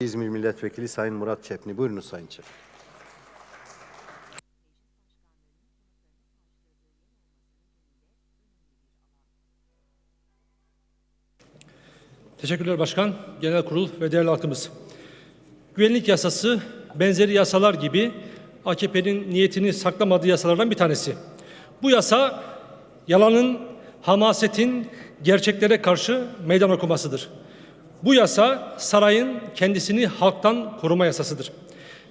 İzmir Milletvekili Sayın Murat Çepni. Buyurunuz Sayın Çepni. Teşekkürler Başkan, Genel Kurul ve değerli halkımız. Güvenlik yasası benzeri yasalar gibi AKP'nin niyetini saklamadığı yasalardan bir tanesi. Bu yasa yalanın, hamasetin gerçeklere karşı meydan okumasıdır. Bu yasa sarayın kendisini halktan koruma yasasıdır.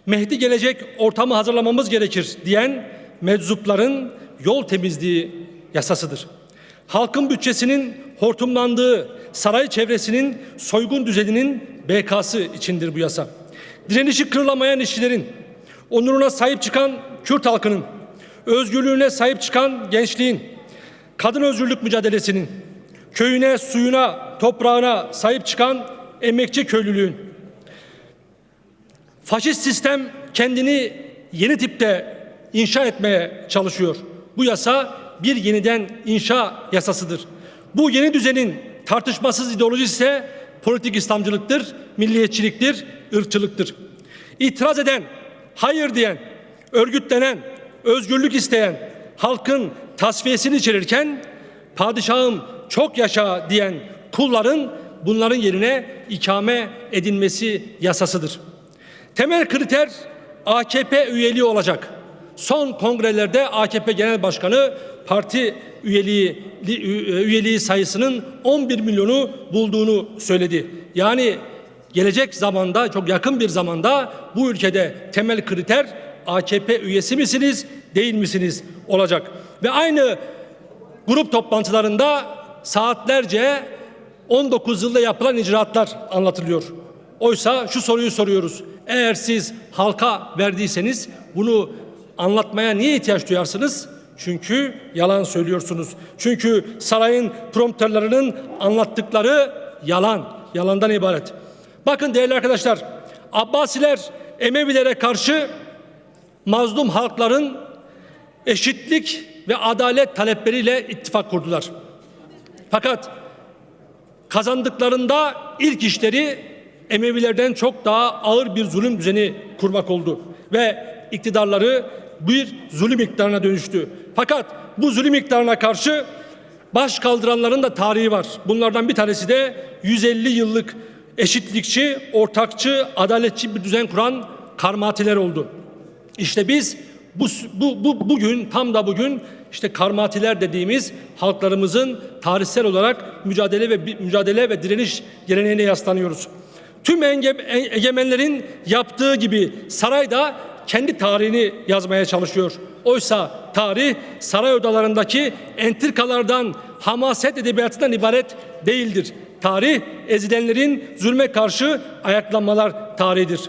Mehdi gelecek ortamı hazırlamamız gerekir diyen meczupların yol temizliği yasasıdır. Halkın bütçesinin hortumlandığı saray çevresinin soygun düzeninin BK'sı içindir bu yasa. Direnişi kırılamayan işçilerin, onuruna sahip çıkan Kürt halkının, özgürlüğüne sahip çıkan gençliğin, kadın özgürlük mücadelesinin, köyüne, suyuna, toprağına sahip çıkan emekçi köylülüğün, faşist sistem kendini yeni tipte inşa etmeye çalışıyor. Bu yasa bir yeniden inşa yasasıdır. Bu yeni düzenin tartışmasız ideolojisi ise politik İslamcılıktır, milliyetçiliktir, ırkçılıktır. İtiraz eden, hayır diyen, örgütlenen, özgürlük isteyen, halkın tasfiyesini içerirken padişahım çok yaşa diyen kulların bunların yerine ikame edilmesi yasasıdır. Temel kriter AKP üyeliği olacak. Son kongrelerde AKP Genel Başkanı parti üyeliği üyeliği sayısının 11 milyonu bulduğunu söyledi. Yani gelecek zamanda çok yakın bir zamanda bu ülkede temel kriter AKP üyesi misiniz, değil misiniz olacak. Ve aynı grup toplantılarında saatlerce 19 yılda yapılan icraatlar anlatılıyor. Oysa şu soruyu soruyoruz. Eğer siz halka verdiyseniz bunu anlatmaya niye ihtiyaç duyarsınız? Çünkü yalan söylüyorsunuz. Çünkü sarayın prompterlarının anlattıkları yalan, yalandan ibaret. Bakın değerli arkadaşlar, Abbasiler Emevilere karşı mazlum halkların eşitlik ve adalet talepleriyle ittifak kurdular. Fakat kazandıklarında ilk işleri Emevilerden çok daha ağır bir zulüm düzeni kurmak oldu ve iktidarları bir zulüm iktidarına dönüştü. Fakat bu zulüm iktidarına karşı baş kaldıranların da tarihi var. Bunlardan bir tanesi de 150 yıllık eşitlikçi, ortakçı, adaletçi bir düzen kuran karmatiler oldu. İşte biz bu, bu, bu bugün tam da bugün işte karmatiler dediğimiz halklarımızın tarihsel olarak mücadele ve mücadele ve direniş geleneğine yaslanıyoruz. Tüm enge, egemenlerin yaptığı gibi saray da kendi tarihini yazmaya çalışıyor. Oysa tarih saray odalarındaki entrikalardan, hamaset edebiyatından ibaret değildir. Tarih ezilenlerin zulme karşı ayaklanmalar tarihidir.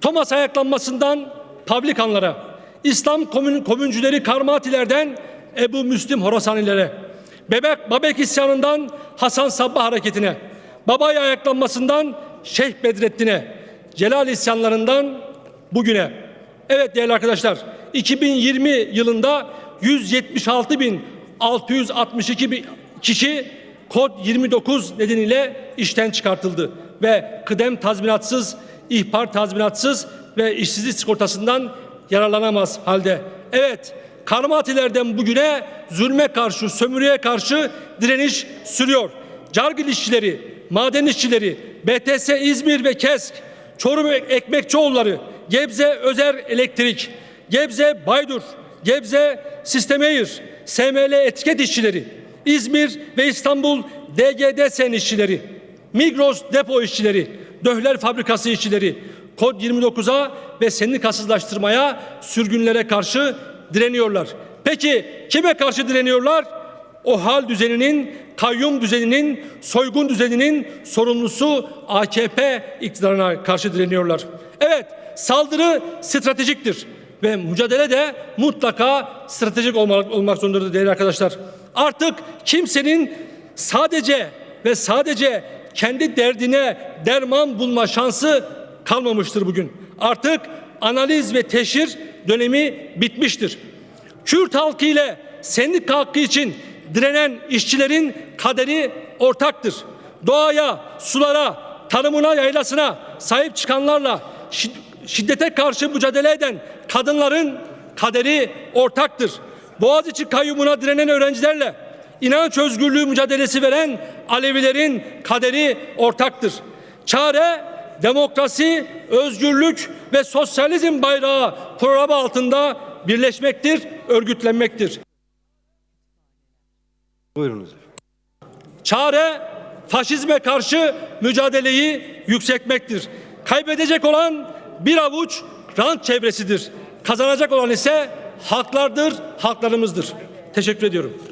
Thomas ayaklanmasından Pavlikanlara, İslam komün, komüncüleri Karmatilerden Ebu Müslim Horasanilere, Bebek Babek isyanından Hasan Sabbah hareketine, Babay ayaklanmasından Şeyh Bedrettin'e, Celal isyanlarından bugüne. Evet değerli arkadaşlar 2020 yılında 176.662 kişi kod 29 nedeniyle işten çıkartıldı ve kıdem tazminatsız, ihbar tazminatsız ve işsizlik sigortasından yararlanamaz halde. Evet Karmatilerden bugüne zulme karşı, sömürüye karşı direniş sürüyor. Cargil işçileri, maden işçileri, BTS İzmir ve KESK, Çorum Ekmekçioğulları, Gebze Özer Elektrik, Gebze Baydur, Gebze Sistemeyir, SML etiket işçileri, İzmir ve İstanbul DGD Sen işçileri, Migros depo işçileri, Döhler Fabrikası işçileri, Kod 29'a ve sendikasızlaştırmaya, sürgünlere karşı direniyorlar. Peki kime karşı direniyorlar? O hal düzeninin, kayyum düzeninin, soygun düzeninin sorumlusu AKP iktidarına karşı direniyorlar. Evet, saldırı stratejiktir ve mücadele de mutlaka stratejik olmak, olmak zorundadır değerli arkadaşlar. Artık kimsenin sadece ve sadece kendi derdine derman bulma şansı kalmamıştır bugün. Artık analiz ve teşhir dönemi bitmiştir. Kürt halkı ile sendika hakkı için direnen işçilerin kaderi ortaktır. Doğaya, sulara, tarımına, yaylasına sahip çıkanlarla şi- şiddete karşı mücadele eden kadınların kaderi ortaktır. Boğaziçi kayyumuna direnen öğrencilerle inanç özgürlüğü mücadelesi veren Alevilerin kaderi ortaktır. Çare demokrasi, özgürlük ve sosyalizm bayrağı programı altında birleşmektir, örgütlenmektir. Buyurunuz. Çare faşizme karşı mücadeleyi yükseltmektir. Kaybedecek olan bir avuç rant çevresidir. Kazanacak olan ise halklardır, halklarımızdır. Teşekkür ediyorum.